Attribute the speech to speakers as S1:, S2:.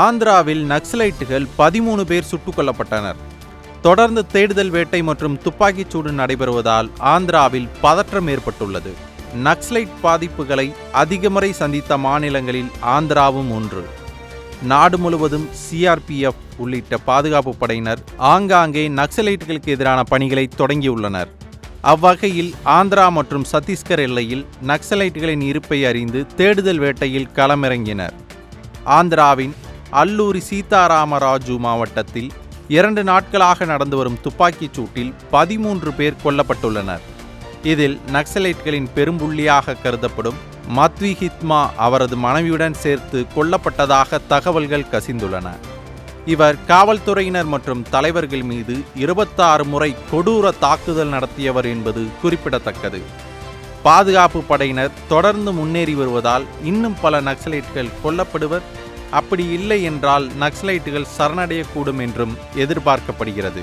S1: ஆந்திராவில் நக்சலைட்டுகள் பதிமூணு பேர் சுட்டுக் கொல்லப்பட்டனர் தொடர்ந்து தேடுதல் வேட்டை மற்றும் துப்பாக்கிச்சூடு நடைபெறுவதால் ஆந்திராவில் பதற்றம் ஏற்பட்டுள்ளது. நக்சலைட் பாதிப்புகளை அதிகமுறை சந்தித்த மாநிலங்களில் ஆந்திராவும் ஒன்று. நாடு முழுவதும் சிஆர்பிஎஃப் உள்ளிட்ட பாதுகாப்பு படையினர் ஆங்காங்கே நக்சலைட்டுகளுக்கு எதிரான பணிகளை தொடங்கியுள்ளனர். அவ்வகையில் ஆந்திரா மற்றும் சத்தீஸ்கர் எல்லையில் நக்சலைட்டுகளின் இருப்பை அறிந்து தேடுதல் வேட்டையில் களமிறங்கினர். ஆந்திராவின் அல்லூரி சீதாராமராஜு மாவட்டத்தில் இரண்டு நாட்களாக நடந்து வரும் துப்பாக்கிச் சூட்டில் பதிமூன்று பேர் கொல்லப்பட்டுள்ளனர். இதில் நக்சலைட்களின் பெரும்புள்ளியாக கருதப்படும் மத்வி ஹித்மா அவரது மனைவியுடன் சேர்த்து கொல்லப்பட்டதாக தகவல்கள் கசிந்துள்ளன. இவர் காவல்துறையினர் மற்றும் தலைவர்கள் மீது இருபத்தாறு முறை கொடூர தாக்குதல் நடத்தியவர் என்பது குறிப்பிடத்தக்கது. பாதுகாப்பு படையினர் தொடர்ந்து முன்னேறி வருவதால் இன்னும் பல நக்சலைட்கள் கொல்லப்படுவர் அப்படி இல்லை என்றால் நக்சலைட்டுகள் சரணடையக்கூடும் என்றும் எதிர்பார்க்கப்படுகிறது.